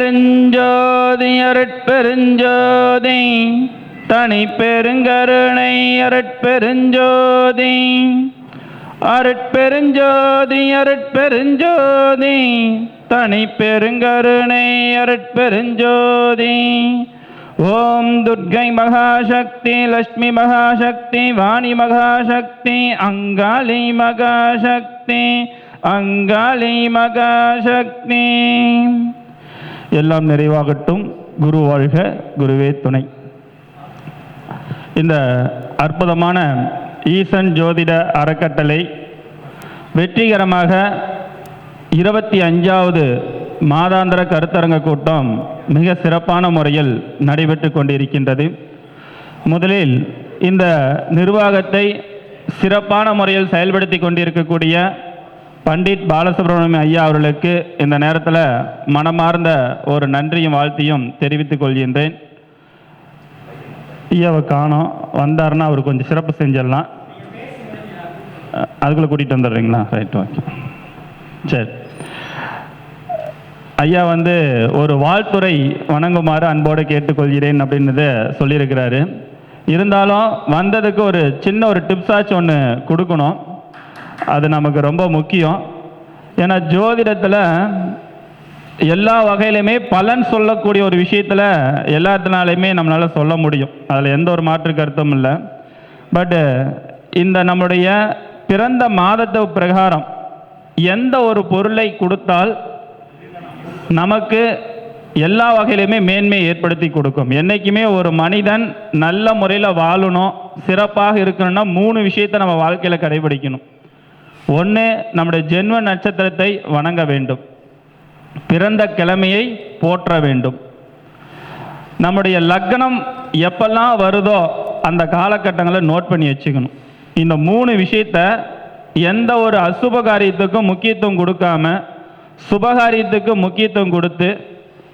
அருட்பெருஞ்சோதி அருட்பெருஞ்சோதி தனி பெருங்கருணை அரட்பெருஞ்சோதி. அருட்பெருஞ்சோதி அருட்பெருஞ்சோதி. தனி பெருங்கருணை அருட்பெருஞ்சோதி. ஓம் துர்கை மகாசக்தி லக்ஷ்மி மகாசக்தி வாணி மகாசக்தி அங்காளி மகாசக்தி அங்காளி மகாசக்தி. எல்லாம் நிறைவாகட்டும். குரு வாழ்க குருவே துணை. இந்த அற்புதமான ஈசன் ஜோதிட அறக்கட்டளை வெற்றிகரமாக இருபத்தி அஞ்சாவது மாதாந்திர கருத்தரங்க கூட்டம் மிக சிறப்பான முறையில் நடைபெற்று கொண்டிருக்கின்றது. முதலில் இந்த நிர்வாகத்தை சிறப்பான முறையில் செயல்படுத்தி கொண்டிருக்கக்கூடிய பண்டிட் பாலசுப்ரமணியம் ஐயா அவர்களுக்கு இந்த நேரத்தில் மனமார்ந்த ஒரு நன்றியும் வாழ்த்தையும் தெரிவித்துக் கொள்கின்றேன். ஐயாவை காணோம். வந்தாருன்னா அவர் கொஞ்சம் சிறப்பு செஞ்சிடலாம். அதுக்குள்ளே கூட்டிகிட்டு வந்துடுறீங்களா? ரைட் ஓகே சரி. ஐயா வந்து ஒரு வாழ்த்துறை வணங்குமாறு அன்போடு கேட்டுக்கொள்கிறேன் அப்படின்றத சொல்லியிருக்கிறாரு. இருந்தாலும் வந்ததுக்கு ஒரு சின்ன ஒரு டிப்ஸாச்சும் ஒன்று கொடுக்கணும். அது நமக்கு ரொம்ப முக்கியம். ஏன்னா ஜோதிடத்தில் எல்லா வகையிலுமே பலன் சொல்லக்கூடிய ஒரு விஷயத்தில் எல்லாத்தினாலையுமே நம்மளால் சொல்ல முடியும். அதில் எந்த ஒரு மாற்று கருத்தும் இல்லை. பட்டு இந்த நம்முடைய பிறந்த மாதத்து பிரகாரம் எந்த ஒரு பொருளை கொடுத்தால் நமக்கு எல்லா வகையிலுமே மேன்மையை ஏற்படுத்தி கொடுக்கும். என்றைக்குமே ஒரு மனிதன் நல்ல முறையில் வாழணும் சிறப்பாக இருக்கணும்னா மூணு விஷயத்தை நம்ம வாழ்க்கையில் கடைபிடிக்கணும். ஒன்று நம்முடைய ஜென்ம நட்சத்திரத்தை வணங்க வேண்டும். பிறந்த கிழமையை போற்ற வேண்டும். நம்முடைய லக்னம் எப்பெல்லாம் வருதோ அந்த காலகட்டங்களை நோட் பண்ணி வச்சுக்கணும். இந்த மூணு விஷயத்த எந்த ஒரு அசுப காரியத்துக்கும் முக்கியத்துவம் கொடுக்காம சுபகாரியத்துக்கு முக்கியத்துவம் கொடுத்து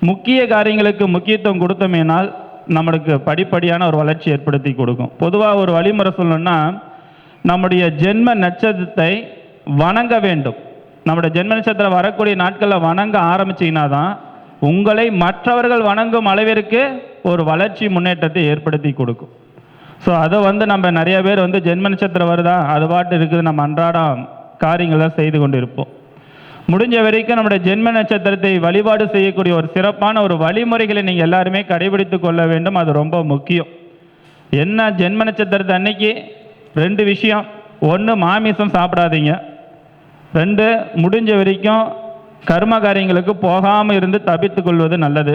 முக்கிய காரியங்களுக்கு முக்கியத்துவம் கொடுத்தோமேனால் நம்மளுக்கு படிப்படியான ஒரு வளர்ச்சி ஏற்படுத்தி கொடுக்கும். பொதுவாக ஒரு வழிமுறை சொல்லணும்னா நம்முடைய ஜென்ம நட்சத்திரத்தை வணங்க வேண்டும். நம்முடைய ஜென்ம நட்சத்திரம் வரக்கூடிய நாட்களில் வணங்க ஆரம்பிச்சீங்கன்னா தான் உங்களை மற்றவர்கள் வணங்கும் அளவிற்கு ஒரு வளர்ச்சி முன்னேற்றத்தை ஏற்படுத்தி கொடுக்கும். ஸோ அதை வந்து நம்ம நிறைய பேர் வந்து ஜென்ம நட்சத்திரம் வருதா அது பாட்டு இருக்குது நம்ம அன்றாடம் காரியங்கள்லாம் செய்து கொண்டு இருப்போம் முடிஞ்ச வரைக்கும் நம்முடைய ஜென்ம நட்சத்திரத்தை வழிபாடு செய்யக்கூடிய ஒரு சிறப்பான ஒரு வழிமுறைகளை நீங்கள் எல்லாருமே கடைபிடித்து கொள்ள வேண்டும் அது ரொம்ப முக்கியம். என்ன ஜென்ம நட்சத்திரத்தை அன்னைக்கு? ரெண்டு விஷயம். ஒன்று மாமிசம் சாப்பிடாதீங்க. ரெண்டு முடிஞ்ச வரைக்கும் கர்ம காரியங்களுக்கு போகாமல் இருந்து தப்பித்து கொள்வது நல்லது.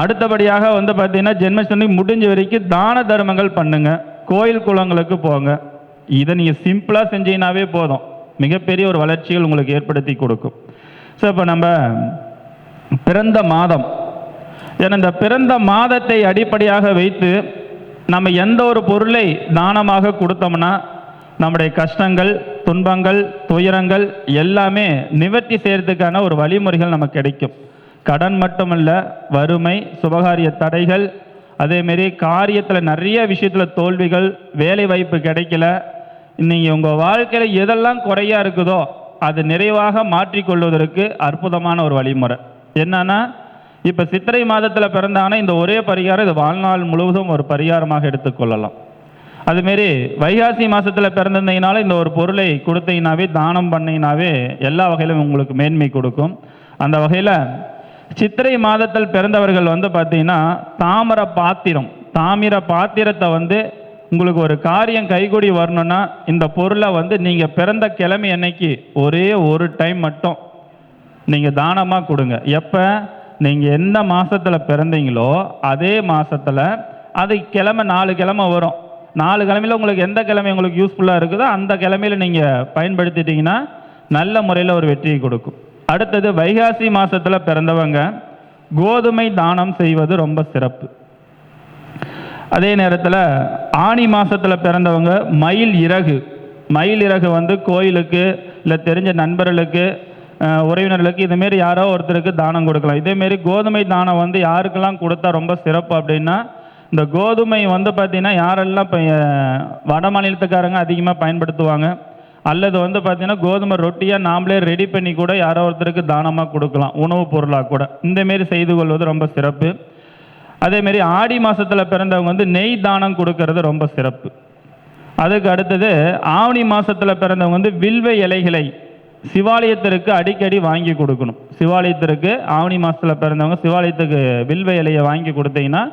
அடுத்தபடியாக வந்து பார்த்தீங்கன்னா ஜென்மசனி முடிஞ்ச வரைக்கும் தான தர்மங்கள் பண்ணுங்க. கோயில் குளங்களுக்கு போங்க. இதை நீங்கள் சிம்பிளாக செஞ்சீங்கன்னாவே போதும். மிகப்பெரிய ஒரு வளர்ச்சிகள் உங்களுக்கு ஏற்படுத்தி கொடுக்கும். ஸோ இப்போ நம்ம பிறந்த மாதம். ஏன்னா இந்த பிறந்த மாதத்தை அடிப்படையாக வைத்து நம்ம எந்த ஒரு பொருளை தானமாக கொடுத்தோம்னா நம்முடைய கஷ்டங்கள் துன்பங்கள் துயரங்கள் எல்லாமே நிவர்த்தி செய்கிறதுக்கான ஒரு வழிமுறைகள் நமக்கு கிடைக்கும். கடன் மட்டுமல்ல வறுமை சுபகாரிய தடைகள் அதேமாரி காரியத்தில் நிறைய விஷயத்தில் தோல்விகள் வேலை வாய்ப்பு கிடைக்கல நீங்கள் உங்கள் வாழ்க்கையில் எதெல்லாம் குறையா இருக்குதோ அது நிறைவாக மாற்றிக்கொள்வதற்கு அற்புதமான ஒரு வழிமுறை. என்னன்னா இப்போ சித்திரை மாதத்தில் பிறந்தாங்கன்னா இந்த ஒரே பரிகாரம் இது வாழ்நாள் முழுவதும் ஒரு பரிகாரமாக எடுத்துக்கொள்ளலாம். அதுமாரி வைகாசி மாதத்தில் பிறந்திருந்தீங்கனால இந்த ஒரு பொருளை கொடுத்தீங்கனாவே தானம் பண்ணீங்கனாவே எல்லா வகையிலும் உங்களுக்கு மேன்மை கொடுக்கும். அந்த வகையில் சித்திரை மாதத்தில் பிறந்தவர்கள் வந்து பார்த்தீங்கன்னா தாமர பாத்திரம் தாமிர பாத்திரத்தை வந்து உங்களுக்கு ஒரு காரியம் கைகூடி வரணும்னா இந்த பொருளை வந்து நீங்கள் பிறந்த கிழமை அன்னைக்கு ஒரே ஒரு டைம் மட்டும் நீங்கள் தானமாக கொடுங்க. எப்போ? நீங்கள் எந்த மாதத்தில் பிறந்தீங்களோ அதே மாதத்தில் அது கிழமை நாலு கிழமை வரும். நாலு கிழமையில் உங்களுக்கு எந்த கிழமை உங்களுக்கு யூஸ்ஃபுல்லாக இருக்குதோ அந்த கிழமையில் நீங்கள் பயன்படுத்திட்டீங்கன்னா நல்ல முறையில் ஒரு வெற்றியை கொடுக்கும். அடுத்தது வைகாசி மாதத்தில் பிறந்தவங்க கோதுமை தானம் செய்வது ரொம்ப சிறப்பு. அதே நேரத்தில் ஆனி மாதத்தில் பிறந்தவங்க மயில் இறகு. மயில் இறகு வந்து கோயிலுக்கு இல்லை தெரிஞ்ச நண்பர்களுக்கு உறவினர்களுக்கு இதுமாரி யாரோ ஒருத்தருக்கு தானம் கொடுக்கலாம். இதேமாரி கோதுமை தானம் வந்து யாருக்கெல்லாம் கொடுத்தா ரொம்ப சிறப்பு அப்படின்னா இந்த கோதுமை வந்து பார்த்தீங்கன்னா யாரெல்லாம் இப்போ வட மாநிலத்துக்காரங்க அதிகமாக பயன்படுத்துவாங்க அல்லது வந்து பார்த்தீங்கன்னா கோதுமை ரொட்டியாக நாமளே ரெடி பண்ணி கூட யாரோ ஒருத்தருக்கு தானமாக கொடுக்கலாம் உணவுப் பொருளாக கூட. இந்தமாரி செய்து கொள்வது ரொம்ப சிறப்பு. அதேமாரி ஆடி மாதத்தில் பிறந்தவங்க வந்து நெய் தானம் கொடுக்கறது ரொம்ப சிறப்பு. அதுக்கு அடுத்தது ஆவணி மாதத்தில் பிறந்தவங்க வந்து வில்வ இலைகளை சிவாலயத்திற்கு அடிக்கடி வாங்கி கொடுக்கணும். சிவாலயத்திற்கு ஆவணி மாதத்தில் பிறந்தவங்க சிவாலயத்துக்கு வில்வ இலையை வாங்கி கொடுத்தீங்கன்னா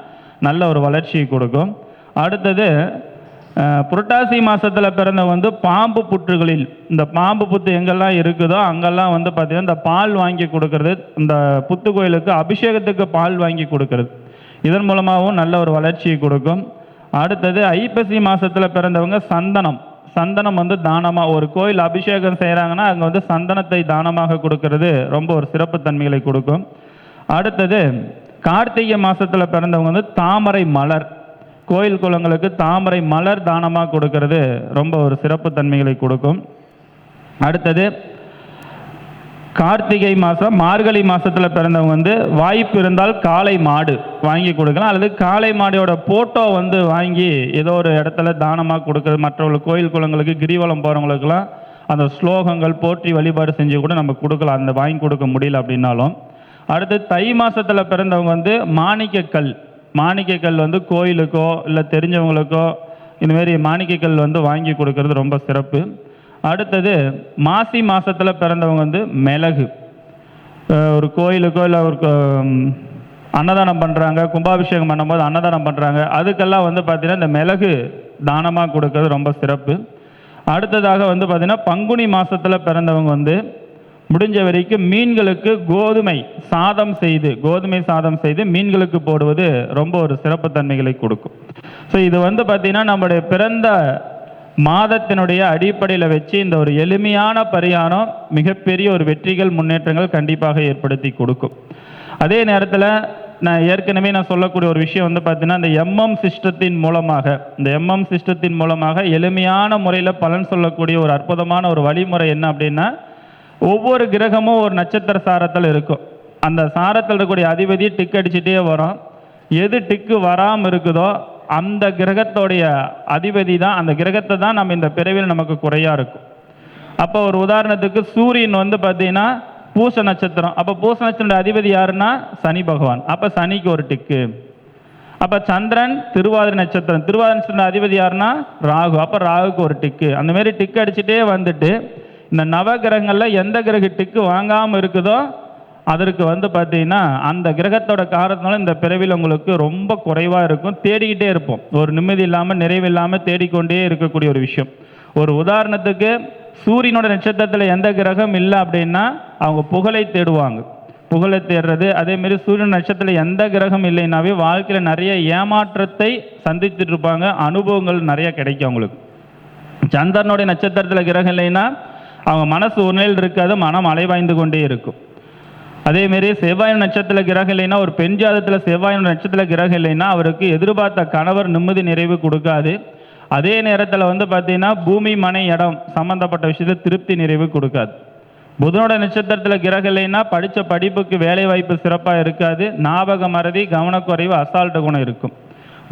நல்ல ஒரு வளர்ச்சியை கொடுக்கும். அடுத்தது புரட்டாசி மாதத்தில் பிறந்தவங்க வந்து பாம்பு புற்றுகளில் இந்த பாம்பு புத்து எங்கெல்லாம் இருக்குதோ அங்கெல்லாம் வந்து பார்த்தீங்கன்னா இந்த பால் வாங்கி கொடுக்கறது இந்த புத்து கோயிலுக்கு அபிஷேகத்துக்கு பால் வாங்கி கொடுக்கறது. இதன் மூலமாகவும் நல்ல ஒரு வளர்ச்சியை கொடுக்கும். அடுத்தது ஐப்பசி மாதத்தில் பிறந்தவங்க சந்தனம். சந்தனம் வந்து தானமாக ஒரு கோயில் அபிஷேகம் செய்கிறாங்கன்னா அங்கே வந்து சந்தனத்தை தானமாக கொடுக்கறது ரொம்ப ஒரு சிறப்பு தன்மைகளை கொடுக்கும். அடுத்தது கார்த்திகை மாதத்தில் பிறந்தவங்க வந்து தாமரை மலர். கோயில் குளங்களுக்கு தாமரை மலர் தானமாக கொடுக்கறது ரொம்ப ஒரு சிறப்பு தன்மைகளை கொடுக்கும். அடுத்தது கார்த்திகை மாதம் மார்கழி மாதத்தில் பிறந்தவங்க வந்து வாய்ப்பு இருந்தால் காளை மாடு வாங்கி கொடுக்கலாம். அல்லது காளை மாடோட போட்டோ வந்து வாங்கி ஏதோ ஒரு இடத்துல தானமாக கொடுக்குறது. மற்றவங்களுக்கு கோயில் குளங்களுக்கு கிரிவலம் போகிறவங்களுக்குலாம் அந்த ஸ்லோகங்கள் போற்றி வழிபாடு செஞ்சு கூட நம்ம கொடுக்கலாம். அந்த வாங்கி கொடுக்க முடியல அப்படின்னாலும். அடுத்து தை மாதத்தில் பிறந்தவங்க வந்து மாணிக்கக்கல். மாணிக்கக்கல் வந்து கோயிலுக்கோ இல்லை தெரிஞ்சவங்களுக்கோ இந்தமாரி மாணிக்கக்கல் வந்து வாங்கி கொடுக்கறது ரொம்ப சிறப்பு. அடுத்தது மாசி மாதத்தில் பிறந்தவங்க வந்து மிளகு. ஒரு கோயிலுக்கோ இல்லை ஒரு கோ- அன்னதானம் பண்ணுறாங்க கும்பாபிஷேகம் பண்ணும்போது அன்னதானம் பண்ணுறாங்க அதுக்கெல்லாம் வந்து பார்த்திங்கன்னா இந்த மிளகு தானமாக கொடுக்கறது ரொம்ப சிறப்பு. அடுத்ததாக வந்து பார்த்திங்கன்னா பங்குனி மாதத்தில் பிறந்தவங்க வந்து முடிஞ்ச வரைக்கும் மீன்களுக்கு கோதுமை சாதம் செய்து கோதுமை சாதம் செய்து மீன்களுக்கு போடுவது ரொம்ப ஒரு சிறப்பு தன்மைகளை கொடுக்கும். ஸோ இது வந்து பார்த்திங்கன்னா நம்முடைய பிறந்த மாதத்தினுடைய அடிப்படையில் வச்சு இந்த ஒரு எளிமையான பரிகாரம் மிகப்பெரிய ஒரு வெற்றிகள் முன்னேற்றங்கள் கண்டிப்பாக ஏற்படுத்தி கொடுக்கும். அதே நேரத்தில் நான் ஏற்கனவே நான் சொல்லக்கூடிய ஒரு விஷயம் வந்து பார்த்தீங்கன்னா இந்த எம்எம் சிஸ்டத்தின் மூலமாக இந்த எம்எம் சிஸ்டத்தின் மூலமாக எளிமையான முறையில் பலன் சொல்லக்கூடிய ஒரு அற்புதமான ஒரு வழிமுறை என்ன அப்படின்னா ஒவ்வொரு கிரகமும் ஒரு நட்சத்திர சாரத்தில் இருக்கும். அந்த சாரத்தில் இருக்கக்கூடிய அதிபதி டிக் அடிச்சுட்டே வரும். எது டிக்கு வராமல் இருக்குதோ அந்த கிரகத்தோடைய அதிபதி தான் அந்த கிரகத்தை தான் நம்ம இந்த பிறவியில் நமக்கு குறையாக இருக்கும். அப்போ ஒரு உதாரணத்துக்கு சூரியன் வந்து பார்த்தீங்கன்னா பூச நட்சத்திரம். அப்போ பூச நட்சத்திரம் அதிபதி யாருன்னா? சனி பகவான். அப்போ சனிக்கு ஒரு டிக்கு அப்போ சந்திரன் திருவாதிரை நட்சத்திரம். திருவாதிரை நட்சத்திரம் அதிபதி யாருன்னா? ராகு. அப்போ ராகுக்கு ஒரு டிக்கு அந்த மாதிரி டிக் அடிச்சுட்டே வந்துட்டு இந்த நவகிரகங்களில் எந்த கிரகத்துக்கு வாங்காமல் இருக்குதோ அதற்கு வந்து பார்த்தீங்கன்னா அந்த கிரகத்தோட காரணத்தினால இந்த பிறவியில் உங்களுக்கு ரொம்ப குறைவாக இருக்கும். தேடிக்கிட்டே இருப்போம். ஒரு நிம்மதி இல்லாமல் நிறைவு இல்லாமல் தேடிக்கொண்டே இருக்கக்கூடிய ஒரு விஷயம். ஒரு உதாரணத்துக்கு சூரியனோட நட்சத்திரத்தில் எந்த கிரகம் இல்லை அப்படின்னா அவங்க புகழை தேடுவாங்க. புகழை தேடுறது அதேமாரி சூரியன் நட்சத்திரத்தில் எந்த கிரகம் இல்லைனாவே வாழ்க்கையில் நிறைய ஏமாற்றத்தை சந்திச்சுட்டு இருப்பாங்க. அனுபவங்கள் நிறைய கிடைக்கும் அவங்களுக்கு. சந்திரனுடைய நட்சத்திரத்தில் கிரகம் இல்லைன்னா அவங்க மனசு ஒரு நிலையில் இருக்காது மனம் அலைவாய்ந்து கொண்டே இருக்கும். அதேமாரி செவ்வாய் நட்சத்திர கிரகம் இல்லைன்னா ஒரு பெண் ஜாதத்தில் செவ்வாய் நட்சத்திர கிரகம் இல்லைன்னா அவருக்கு எதிர்பார்த்த கணவர் நிம்மதி நிறைவு கொடுக்காது. அதே நேரத்தில் வந்து பார்த்தீங்கன்னா பூமி மனை இடம் சம்பந்தப்பட்ட விஷயத்தை திருப்தி நிறைவு கொடுக்காது. புதனோட நட்சத்திரத்தில் கிரகம் இல்லைன்னா படித்த படிப்புக்கு வேலை வாய்ப்பு சிறப்பாக இருக்காது. ஞாபக மறதி கவனக்குறைவு அசால்ட்டு குணம் இருக்கும்.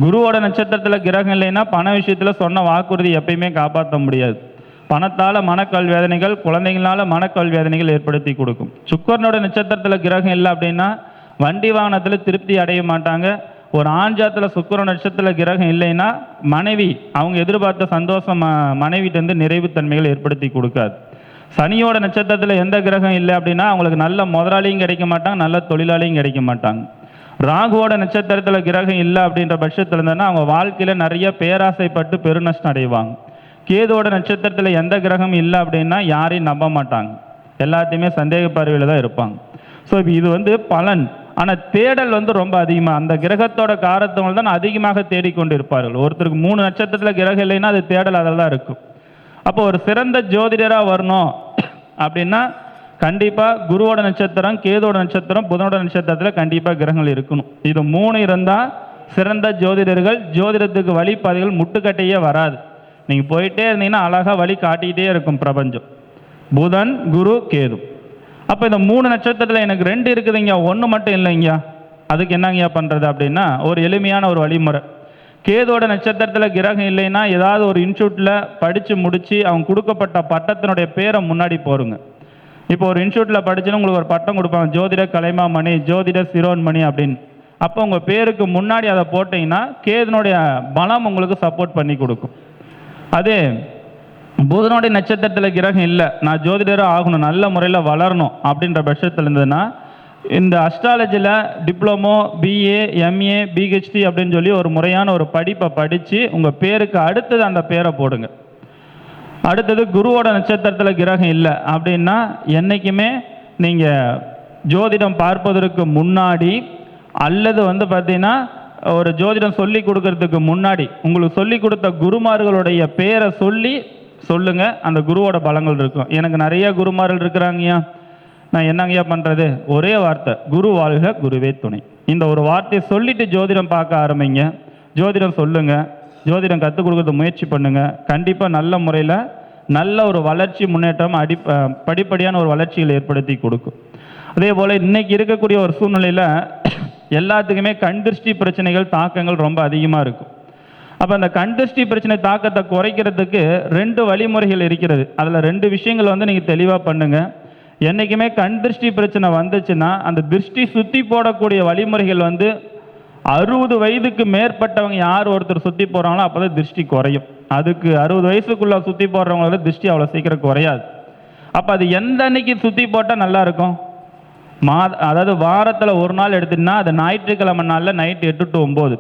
குருவோட நட்சத்திரத்தில் கிரகம் இல்லைன்னா பண விஷயத்தில் சொன்ன வாக்குறுதி எப்பயுமே காப்பாற்ற முடியாது. பணத்தால் மனக்கல் வேதனைகள் குழந்தைங்களால மனக்கல் வேதனைகள் ஏற்படுத்தி கொடுக்கும். சுக்கரனோட நட்சத்திரத்தில் கிரகம் இல்லை அப்படின்னா வண்டி வாகனத்தில் திருப்தி அடைய மாட்டாங்க. ஒரு ஆஞ்சாத்தில் சுக்கர நட்சத்திரத்தில் கிரகம் இல்லைன்னா மனைவி அவங்க எதிர்பார்த்த சந்தோஷம் மனைவிட்டேருந்து நிறைவுத்தன்மைகள் ஏற்படுத்தி கொடுக்காது. சனியோட நட்சத்திரத்தில் எந்த கிரகம் இல்லை அப்படின்னா அவங்களுக்கு நல்ல முதலாளியும் கிடைக்க மாட்டாங்க நல்ல தொழிலாளியும் கிடைக்க மாட்டாங்க. ராகுவோட நட்சத்திரத்தில் கிரகம் இல்லை அப்படின்ற பட்சத்தில் இருந்ததுன்னா அவங்க வாழ்க்கையில் நிறைய பேராசைப்பட்டு பெருநஷ்டம் அடைவாங்க. கேதுவோட நட்சத்திரத்தில் எந்த கிரகம் இல்லை அப்படின்னா யாரையும் நம்ப மாட்டாங்க. எல்லாத்தையுமே சந்தேக பார்வையில் தான் இருப்பாங்க. ஸோ இது வந்து பலன். ஆனால் தேடல் வந்து ரொம்ப அதிகமாக அந்த கிரகத்தோட காரத்தவங்க தான் அதிகமாக தேடிக்கொண்டு இருப்பார்கள் ஒருத்தருக்கு மூணு நட்சத்திரத்தில் கிரகம் இல்லைன்னா அது தேடல் அதில் தான் இருக்கும். அப்போ ஒரு சிறந்த ஜோதிடராக வரணும் அப்படின்னா கண்டிப்பாக குருவோட நட்சத்திரம் கேதோட நட்சத்திரம் புதனோட நட்சத்திரத்தில் கண்டிப்பாக கிரகங்கள் இருக்கணும். இது மூணு இருந்தால் சிறந்த ஜோதிடர்கள் ஜோதிடத்துக்கு வழிபாதைகள் முட்டுக்கட்டையே வராது. நீங்கள் போயிட்டே இருந்தீங்கன்னா அழகாக வழி காட்டிக்கிட்டே இருக்கும் பிரபஞ்சம். புதன் குரு கேது. அப்போ இந்த மூணு நட்சத்திரத்தில் எனக்கு ரெண்டு இருக்குதுங்க ஒன்று மட்டும் இல்லைங்க அதுக்கு என்னங்கய்யா பண்ணுறது அப்படின்னா ஒரு எளிமையான ஒரு வழிமுறை. கேதோட நட்சத்திரத்தில் கிரகம் இல்லைன்னா ஏதாவது ஒரு இன்ஸ்டியூட்டில் படித்து முடித்து அவங்க கொடுக்கப்பட்ட பட்டத்தினுடைய பேரை முன்னாடி போருங்க இப்போ ஒரு இன்ஸ்டியூட்டில் படிச்சுன்னு உங்களுக்கு ஒரு பட்டம் கொடுப்பாங்க ஜோதிட கலைமாமணி ஜோதிட சிரோன்மணி அப்படின்னு. அப்போ உங்கள் பேருக்கு முன்னாடி அதை போட்டிங்கன்னா கேதனுடைய பலம் உங்களுக்கு சப்போர்ட் பண்ணி கொடுக்கும். அதே புதனுடைய நட்சத்திரத்தில் கிரகம் இல்லை. நான் ஜோதிடராக ஆகணும் நல்ல முறையில் வளரணும் அப்படின்ற பட்சத்தில் இருந்ததுன்னா இந்த அஸ்ட்ராலஜியில் டிப்ளமோ பிஏ எம்ஏ பிஹெச்டி அப்படின்னு சொல்லி ஒரு முறையான ஒரு படிப்பை படித்து உங்கள் பேருக்கு அடுத்தது அந்த பேரை போடுங்க. அடுத்தது குருவோட நட்சத்திரத்தில் கிரகம் இல்லை அப்படின்னா என்றைக்குமே நீங்கள் ஜோதிடம் பார்ப்பதற்கு முன்னாடி அல்லது வந்து பார்த்தீங்கன்னா ஒரு ஜோதிடம் சொல்லி கொடுக்கறதுக்கு முன்னாடி உங்களுக்கு சொல்லி கொடுத்த குருமார்களுடைய பேரை சொல்லி சொல்லுங்க. அந்த குருவோட பலங்கள் இருக்கும். எனக்கு நிறைய குருமார்கள் இருக்கிறாங்கய்யா. நான் என்னங்கய்யா பண்ணுறது ஒரே வார்த்தை. குரு வாழ்க குருவே துணை. இந்த ஒரு வார்த்தையை சொல்லிட்டு ஜோதிடம் பார்க்க ஆரம்பிங்க. ஜோதிடம் சொல்லுங்க. ஜோதிடம் கற்றுக் கொடுக்கறது முயற்சி பண்ணுங்க. கண்டிப்பாக நல்ல முறையில் நல்ல ஒரு வளர்ச்சி முன்னேற்றம் அடி படிப்படியான ஒரு வளர்ச்சிகளை ஏற்படுத்தி கொடுக்கும். அதே போல் இன்றைக்கி இருக்கக்கூடிய ஒரு சூழ்நிலையில் எல்லாத்துக்குமே கண் திருஷ்டி பிரச்சனைகள் தாக்கங்கள் ரொம்ப அதிகமாக இருக்கும். அப்போ அந்த கண் திருஷ்டி பிரச்சனை தாக்கத்தை குறைக்கிறதுக்கு ரெண்டு வழிமுறைகள் இருக்கிறது. அதில் ரெண்டு விஷயங்கள் வந்து நீங்கள் தெளிவாக பண்ணுங்கள் என்றைக்குமே கண் திருஷ்டி பிரச்சனை வந்துச்சுன்னா அந்த திருஷ்டி சுற்றி போடக்கூடிய வழிமுறைகள் வந்து அறுபது வயதுக்கு மேற்பட்டவங்க யார் ஒருத்தர் சுற்றி போகிறாங்களோ அப்போ தான் திருஷ்டி குறையும். அதுக்கு அறுபது வயசுக்குள்ளே சுற்றி போடுறவங்களோட திருஷ்டி அவ்வளோ சீக்கிரம் குறையாது. அப்போ அது எந்த அன்னைக்கு சுற்றி போட்டால் நல்லாயிருக்கும் மா அதாவது வாரத்தில் ஒரு நாள் எடுத்துட்டீங்கன்னா அது ஞாயிற்றுக்கிழமை நாளில் நைட்டு எட்டு டு ஒம்பது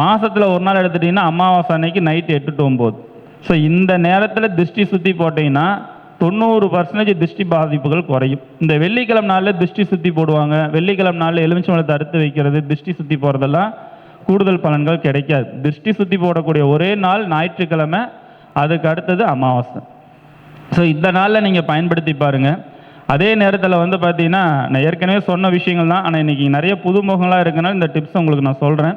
மாதத்தில் ஒரு நாள் எடுத்துட்டீங்கன்னா அமாவாசை அன்னைக்கு நைட்டு எட்டு டு ஒம்பது ஸோ இந்த நேரத்தில் திருஷ்டி சுற்றி போட்டிங்கன்னா தொண்ணூறு பர்சன்டேஜ் திருஷ்டி பாதிப்புகள் குறையும். இந்த வெள்ளிக்கிழமை நாளில் திருஷ்டி சுற்றி போடுவாங்க. வெள்ளிக்கிழமை நாளில் எலுமிச்சம்பழத்தை அறுத்து வைக்கிறது திருஷ்டி சுற்றி போகிறதெல்லாம் கூடுதல் பலன்கள் கிடைக்காது. திருஷ்டி சுற்றி போடக்கூடிய ஒரே நாள் ஞாயிற்றுக்கிழமை அதுக்கு அடுத்தது அமாவாசை. ஸோ இந்த நாளில் நீங்கள் பயன்படுத்தி பாருங்கள் அதே நேரத்தில் வந்து பார்த்தீங்கன்னா நான் ஏற்கனவே சொன்ன விஷயங்கள் தான். ஆனால் இன்றைக்கி நிறைய புதுமுகங்களாக இருக்கனால இந்த டிப்ஸ் உங்களுக்கு நான் சொல்கிறேன்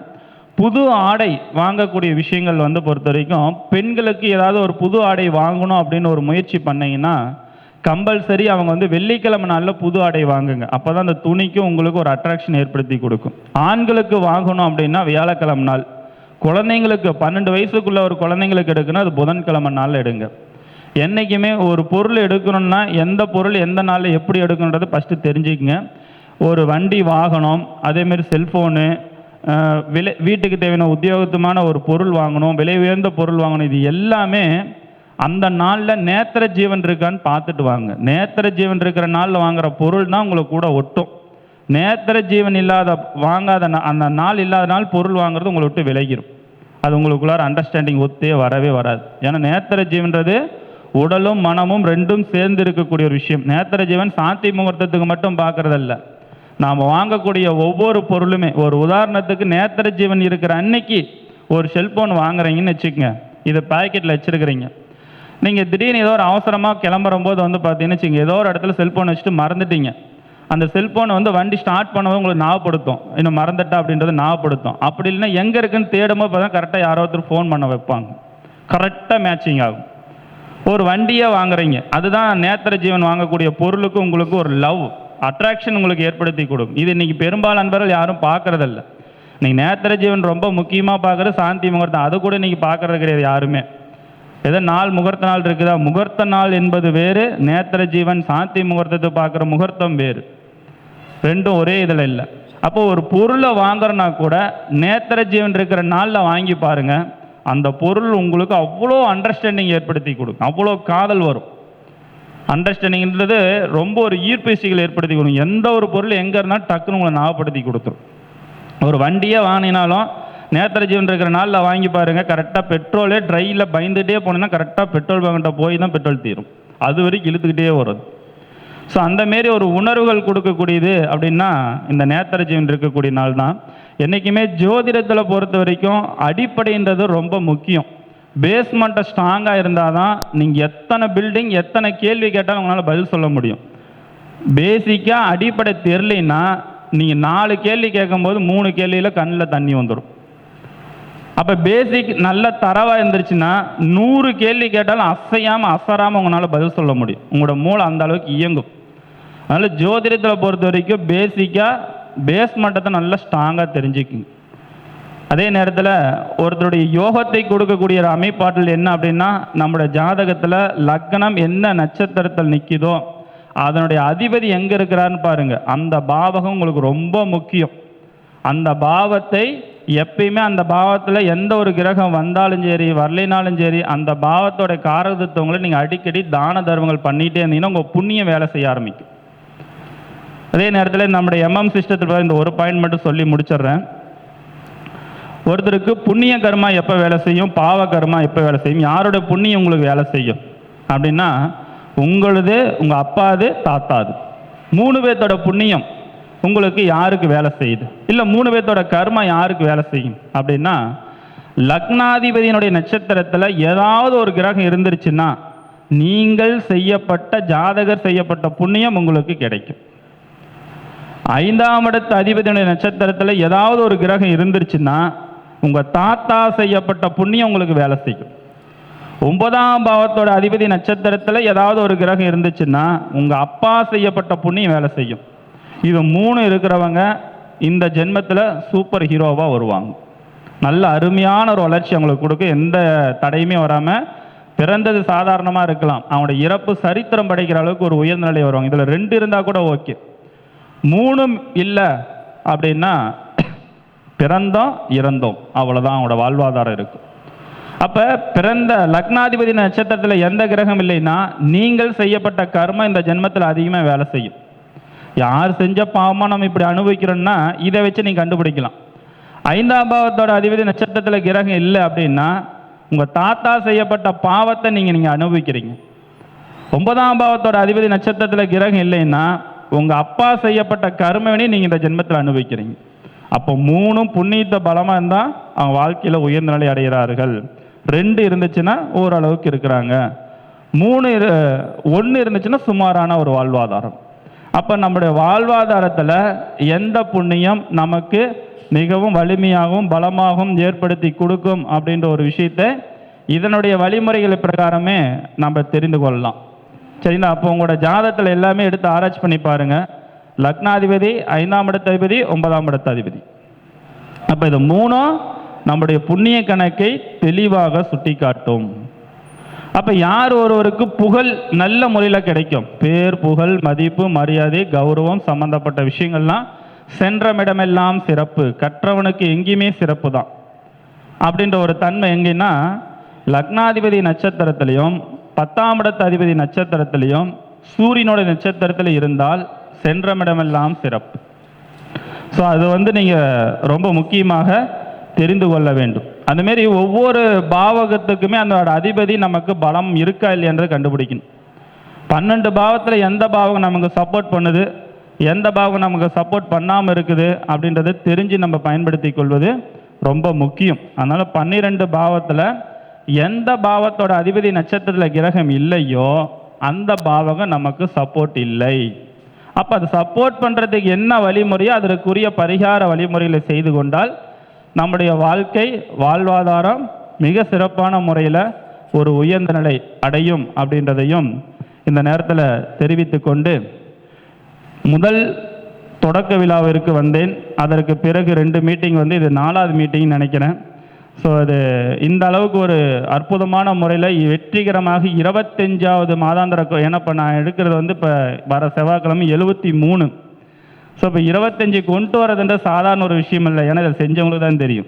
புது ஆடை வாங்கக்கூடிய விஷயங்கள் வந்து பொறுத்த வரைக்கும் பெண்களுக்கு ஏதாவது ஒரு புது ஆடை வாங்கணும் அப்படின்னு ஒரு முயற்சி பண்ணீங்கன்னா கம்பல்சரி அவங்க வந்து வெள்ளிக்கிழமை நாளில் புது ஆடை வாங்குங்க. அப்போ தான் அந்த துணிக்கும் உங்களுக்கு ஒரு அட்ராக்ஷன் ஏற்படுத்தி கொடுக்கும். ஆண்களுக்கு வாங்கணும் அப்படின்னா வியாழக்கிழமை நாள். குழந்தைங்களுக்கு பன்னெண்டு வயசுக்குள்ள ஒரு குழந்தைங்களுக்கு எடுக்கணும் அது புதன்கிழமை நாளில் எடுங்க. என்றைக்குமே ஒரு பொருள் எடுக்கணும்னா எந்த பொருள் எந்த நாளில் எப்படி எடுக்கணுன்றது ஃபஸ்ட்டு தெரிஞ்சுக்கங்க. ஒரு வண்டி வாகனம் அதேமாரி செல்ஃபோனு விலை வீட்டுக்கு தேவையான உத்தியோகத்துமான ஒரு பொருள் வாங்கணும் விலை உயர்ந்த பொருள் வாங்கணும் இது எல்லாமே அந்த நாளில் நேத்திர ஜீவன் இருக்கான்னு பார்த்துட்டு வாங்க. நேத்திர ஜீவன் இருக்கிற நாளில் வாங்குகிற பொருள் தான் உங்களுக்கு கூட ஒட்டும். நேத்திர ஜீவன் இல்லாத வாங்காத நா- அந்த நாள் இல்லாத நாள் பொருள் வாங்குறது உங்களை விட்டு விலகிடும் அது உங்களுக்குள்ளார அண்டர்ஸ்டாண்டிங் ஒத்தே வரவே வராது. ஏன்னா நேத்திர ஜீவன்றது உடலும் மனமும் ரெண்டும் சேர்ந்து இருக்கக்கூடிய ஒரு விஷயம். நேத்திர ஜீவன் சாந்தி முகூர்த்தத்துக்கு மட்டும் பார்க்கறதல்ல. நாம் வாங்கக்கூடிய ஒவ்வொரு பொருளுமே ஒரு உதாரணத்துக்கு நேத்திர ஜீவன் இருக்கிற அன்னைக்கு ஒரு செல்போன் வாங்குறீங்கன்னு வச்சுக்கோங்க. இதை பாக்கெட்டில் வச்சிருக்கிறீங்க. நீங்கள் திடீர்னு ஏதோ ஒரு அவசரமாக கிளம்புற போது வந்து பார்த்தீங்கன்னு வச்சுங்க ஏதோ ஒரு இடத்துல செல்போன் வச்சுட்டு மறந்துட்டீங்க. அந்த செல்போனை வந்து வண்டி ஸ்டார்ட் பண்ணவும் உங்களுக்கு ஞாபகப்படுத்தும். இன்னும் மறந்துட்டா அப்படின்றத ஞாபகப்படுத்தும். அப்படி இல்லைன்னா எங்கே இருக்குன்னு தேடும்போது பார்த்தா கரெக்டாக யாரோ ஒருத்தர் ஃபோன் பண்ண வைப்பாங்க. கரெக்டாக மேட்சிங் ஆகும். ஒரு வண்டியை வாங்குறீங்க. அதுதான் நேத்திர ஜீவன் வாங்கக்கூடிய பொருளுக்கு உங்களுக்கு ஒரு லவ் அட்ராக்ஷன் உங்களுக்கு ஏற்படுத்தி கொடுக்கும். இது இன்னைக்கு பெரும்பாலும் நண்பர்கள் யாரும் பார்க்கறதில்ல. இன்னைக்கு நேத்திர ஜீவன் ரொம்ப முக்கியமாக பார்க்குற சாந்தி முகூர்த்தம். அது கூட இன்னைக்கு பார்க்கறது கிடையாது யாருமே. ஏதோ நாள் முகூர்த்த நாள் இருக்குதா? முகூர்த்த நாள் என்பது வேறு நேத்திர ஜீவன் சாந்தி முகூர்த்தத்தை பார்க்குற முகூர்த்தம் வேறு. ரெண்டும் ஒரே இதில் இல்லை. அப்போ ஒரு பொருளை வாங்குறனா கூட நேத்திர ஜீவன் இருக்கிற நாளில் வாங்கி பாருங்கள் அந்த பொருள் உங்களுக்கு அவ்வளோ அண்டர்ஸ்டாண்டிங் ஏற்படுத்தி கொடுக்கும். அவ்வளோ காதல் வரும். அண்டர்ஸ்டாண்டிங்ன்றது ரொம்ப ஒரு ஈர்ப்பேசிகள் ஏற்படுத்தி கொடுக்கும். எந்த ஒரு பொருள் எங்கே இருந்தாலும் டக்குன்னு உங்களை ஞாபகப்படுத்தி கொடுத்துரும். ஒரு வண்டியே வாங்கினாலும் நேத்திர ஜீவன் இருக்கிற நாளில் வாங்கி பாருங்க கரெக்டாக பெட்ரோலே ட்ரையில் பயந்துகிட்டே போனீங்கன்னா கரெக்டாக பெட்ரோல் பங்கிட்ட போய் தான் பெட்ரோல் தீரும். அது வரைக்கும் இழுத்துக்கிட்டே வரும். ஸோ அந்த மாரி ஒரு உணர்வுகள் கொடுக்கக்கூடியது அப்படின்னா இந்த நேத்திர ஜீவன் இருக்கக்கூடிய நாள் தான் என்றைக்குமே ஜோதிடத்தில் பொறுத்த வரைக்கும் அடிப்படைன்றது ரொம்ப முக்கியம். பேஸ்மெண்ட்டை ஸ்ட்ராங்காக இருந்தால் தான் நீங்கள் எத்தனை பில்டிங் எத்தனை கேள்வி கேட்டாலும் உங்களால் பதில் சொல்ல முடியும். பேசிக்காக அடிப்படை தெரிலின்னா நீங்கள் நாலு கேள்வி கேட்கும்போது மூணு கேள்வியில் கண்ணில் தண்ணி வந்துடும் அப்போ பேசிக் நல்ல தரவாக இருந்துருச்சுன்னா நூறு கேள்வி கேட்டாலும் அசையாமல் அசராமல் உங்களால் பதில் சொல்ல முடியும். உங்களோட மூளை அந்த அளவுக்கு இயங்கும். அதனால் ஜோதிடத்தில் பொறுத்த வரைக்கும் பேசிக்காக பேஸ் மட்டத்தை நல்லா ஸ்ட்ராங்காக தெரிஞ்சுக்குங்க அதே நேரத்தில் ஒருத்தருடைய யோகத்தை கொடுக்கக்கூடிய ஒரு அமைப்பாற்றல் என்ன அப்படின்னா நம்மளுடைய ஜாதகத்தில் லக்னம் என்ன நட்சத்திரத்தில் நிற்கிதோ அதனுடைய அதிபதி எங்கே இருக்கிறாருன்னு பாருங்கள் அந்த பாவகம் உங்களுக்கு ரொம்ப முக்கியம். அந்த பாவத்தை எப்பயுமே அந்த பாவத்தில் எந்த ஒரு கிரகம் வந்தாலும் சரி வரலைனாலும் சரி அந்த பாவத்தோட காரதத்துவங்களை நீங்கள் அடிக்கடி தான தர்மங்கள் பண்ணிகிட்டே இருந்தீங்கன்னா உங்கள் புண்ணியம் வேலை செய்ய ஆரம்பிக்கும். அதே நேரத்தில் நம்முடைய எம்எம் சிஸ்டத்தில் இந்த ஒரு பாயிண்ட் மட்டும் சொல்லி முடிச்சிடுறேன். ஒருத்தருக்கு புண்ணிய கர்மா எப்போ வேலை செய்யும் பாவ கர்மா எப்போ வேலை செய்யும் யாரோட புண்ணியம் உங்களுக்கு வேலை செய்யும்? அப்படின்னா உங்களுது உங்கள் அப்பாது தாத்தாது. மூணு பேர்த்தோட புண்ணியம் உங்களுக்கு யாருக்கு வேலை செய்யுது? இல்லை மூணு பேர்த்தோட கர்மா யாருக்கு வேலை செய்யும்? அப்படின்னா லக்னாதிபதியினுடைய நட்சத்திரத்தில் ஏதாவது ஒரு கிரகம் இருந்துருச்சுன்னா நீங்கள் செய்யப்பட்ட ஜாதகர் செய்யப்பட்ட புண்ணியம் உங்களுக்கு கிடைக்கும். ஐந்தாம் இடத்து அதிபதியுடைய நட்சத்திரத்தில் ஏதாவது ஒரு கிரகம் இருந்துருச்சுன்னா உங்கள் தாத்தா செய்யப்பட்ட புண்ணியம் உங்களுக்கு வேலை செய்யும். ஒன்பதாம் பாவத்தோட அதிபதி நட்சத்திரத்தில் ஏதாவது ஒரு கிரகம் இருந்துச்சுன்னா உங்கள் அப்பா செய்யப்பட்ட புண்ணியம் வேலை செய்யும். இது மூணு இருக்கிறவங்க இந்த ஜென்மத்தில் சூப்பர் ஹீரோவாக வருவாங்க. நல்ல அருமையான ஒரு வளர்ச்சி அவங்களுக்கு கொடுக்கும் எந்த தடையுமே வராமல் பிறந்தது சாதாரணமாக இருக்கலாம். அவனோட இறப்பு சரித்திரம் படைக்கிற அளவுக்கு ஒரு உயர்நிலை வருவாங்க. இதில் ரெண்டு இருந்தால் கூட ஓகே மூணும் இல்லை அப்படின்னா பிறந்தோம் இறந்தோம். அவ்வளோதான் அவனோட வாழ்வாதாரம் இருக்கும் அப்போ பிறந்த லக்னாதிபதி நட்சத்திரத்தில் எந்த கிரகம் இல்லைன்னா நீங்கள் செய்யப்பட்ட கர்மம் இந்த ஜென்மத்தில் அதிகமாக வேலை செய்யும். யார் செஞ்ச பாவமாக நம்ம இப்படி அனுபவிக்கிறோம்னா இதை வச்சு நீங்கள் கண்டுபிடிக்கலாம். ஐந்தாம் பாவத்தோட அதிபதி நட்சத்திரத்தில் கிரகம் இல்லை அப்படின்னா உங்கள் தாத்தா செய்யப்பட்ட பாவத்தை நீங்கள் நீங்கள் அனுபவிக்கிறீங்க. ஒன்பதாம் பாவத்தோட அதிபதி நட்சத்திரத்தில் கிரகம் இல்லைன்னா உங்கள் அப்பா செய்யப்பட்ட கருமவினை நீங்கள் இந்த ஜென்மத்தில் அனுபவிக்கிறீங்க. அப்போ மூணும் புண்ணியத்தை பலமாக இருந்தால் அவங்க வாழ்க்கையில் உயர்ந்த நிலை அடைகிறார்கள். ரெண்டு இருந்துச்சுன்னா ஓரளவுக்கு இருக்கிறாங்க. மூணு இரு ஒன்று இருந்துச்சுன்னா சுமாரான ஒரு வாழ்வாதாரம். அப்போ நம்முடைய வாழ்வாதாரத்தில் எந்த புண்ணியம் நமக்கு மிகவும் வலிமையாகவும் பலமாகவும் ஏற்படுத்தி கொடுக்கும் அப்படின்ற ஒரு விஷயத்தை இதனுடைய வழிமுறைகள் பிரகாரமே நம்ம தெரிந்து கொள்ளலாம். சரிங்களா அப்போ உங்களோட ஜாதகத்தில் எல்லாமே எடுத்து ஆராய்ச்சி பண்ணி பாருங்கள் லக்னாதிபதி ஐந்தாம் இடத்த அதிபதி ஒன்பதாம் இடத்ததிபதி. அப்போ இது மூணும் நம்முடைய புண்ணிய கணக்கை தெளிவாக சுட்டிக்காட்டும். அப்போ யார் ஒருவருக்கு புகழ் நல்ல முறையில் கிடைக்கும்? பேர் புகழ் மதிப்பு மரியாதை கௌரவம் சம்பந்தப்பட்ட விஷயங்கள்லாம் சென்றமிடமெல்லாம் சிறப்பு. கற்றவனுக்கு எங்கேயுமே சிறப்பு தான் அப்படின்ற ஒரு தன்மை எங்கன்னா லக்னாதிபதி நட்சத்திரத்திலையும் பத்தாம் இடத்து அதிபதி நட்சத்திரத்திலையும் சூரியனோட நட்சத்திரத்தில் இருந்தால் சென்றமிடமெல்லாம் சிறப்பு. ஸோ அது வந்து நீங்கள் ரொம்ப முக்கியமாக தெரிந்து கொள்ள வேண்டும். அந்தமாரி ஒவ்வொரு பாவகத்துக்குமே அதோட அதிபதி நமக்கு பலம் இருக்கா இல்லையன்றது கண்டுபிடிக்கணும். பன்னெண்டு பாவத்தில் எந்த பாவகம் நமக்கு சப்போர்ட் பண்ணுது? எந்த பாவகம் நமக்கு சப்போர்ட் பண்ணாமல் இருக்குது? அப்படின்றத தெரிஞ்சு நம்ம பயன்படுத்தி கொள்வது ரொம்ப முக்கியம். அதனால் பன்னிரெண்டு பாவத்தில் எந்த பாவத்தோட அதிபதி நட்சத்திரத்தில் கிரகம் இல்லையோ அந்த பாவகம் நமக்கு சப்போர்ட் இல்லை. அப்போ அது சப்போர்ட் பண்ணுறதுக்கு என்ன வழிமுறையோ அதற்குரிய பரிகார வழிமுறைகளை செய்து கொண்டால் நம்முடைய வாழ்க்கை வாழ்வாதாரம் மிக சிறப்பான முறையில் ஒரு உயர்ந்த நிலை அடையும் அப்படின்றதையும் இந்த நேரத்தில் தெரிவித்து கொண்டு முதல் தொடக்க விழாவிற்கு வந்தேன். அதற்கு பிறகு ரெண்டு மீட்டிங் வந்து இது நாலாவது மீட்டிங்னு நினைக்கிறேன். ஸோ அது இந்த அளவுக்கு ஒரு அற்புதமான முறையில் வெற்றிகரமாக இருபத்தஞ்சாவது மாதாந்திர கோ- ஏன்னா இப்போ நான் எடுக்கிறது வந்து இப்போ வர செவ்வாய்க்கிழமை எழுபத்தி மூணு. ஸோ இப்போ இருபத்தஞ்சி கொண்டு வரதுன்ற சாதாரண ஒரு விஷயம் இல்லை. ஏன்னா இதை செஞ்சவங்களுக்கு தான் தெரியும்.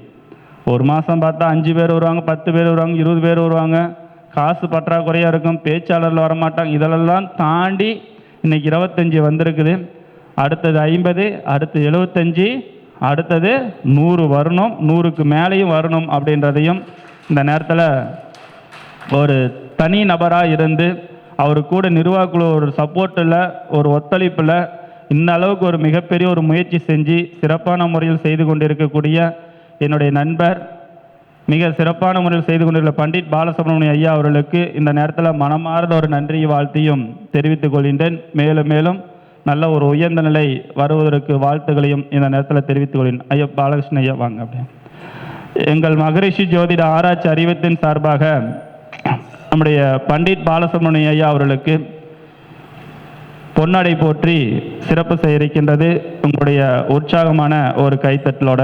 ஒரு மாதம் பார்த்தா அஞ்சு பேர் வருவாங்க பத்து பேர் வருவாங்க இருபது பேர் வருவாங்க. காசு பற்றாக்குறையாக இருக்கும் பேச்சாளர்கள் வரமாட்டாங்க. இதெல்லாம் தாண்டி இன்னைக்கு இருபத்தஞ்சி வந்திருக்குது. அடுத்தது ஐம்பது அடுத்து எழுபத்தஞ்சி அடுத்தது நூறு வரணும் நூறுக்கு மேலேயும் வரணும் அப்படின்றதையும் இந்த நேரத்தில் ஒரு தனி நபராக இருந்து அவர் கூட நிர்வாகக்குழு ஒரு சப்போர்ட்டில் ஒரு ஒத்துழைப்பில் இந்த அளவுக்கு ஒரு மிகப்பெரிய ஒரு முயற்சி செஞ்சு சிறப்பான முறையில் செய்து கொண்டிருக்கக்கூடிய என்னுடைய நண்பர் மிக சிறப்பான முறையில் செய்து கொண்டுள்ள பண்டிட் பாலசுப்ரமணிய ஐயா அவர்களுக்கு இந்த நேரத்தில் மனமார்ந்த ஒரு நன்றியை வாழ்த்தையும் தெரிவித்துக் கொள்கின்றேன். மேலும் மேலும் நல்ல ஒரு உயர்ந்த நிலை வருவதற்கு வாழ்த்துகளையும் இந்த நேரத்தில் தெரிவித்துக் கொள்கிறேன் ஐயா பாலகிருஷ்ண ஐயா வாங்க அப்படியே. எங்கள் மகரிஷி ஜோதிட ஆராய்ச்சி அறிவத்தின் சார்பாக நம்முடைய பண்டிட் பாலசுப்ரமணிய ஐயா அவர்களுக்கு பொன்னாடை போற்றி சிறப்பு செய்ய இருக்கின்றது உங்களுடைய உற்சாகமான ஒரு கைத்தட்டலோட.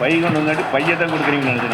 பையன் பை கொடுக்குறீங்க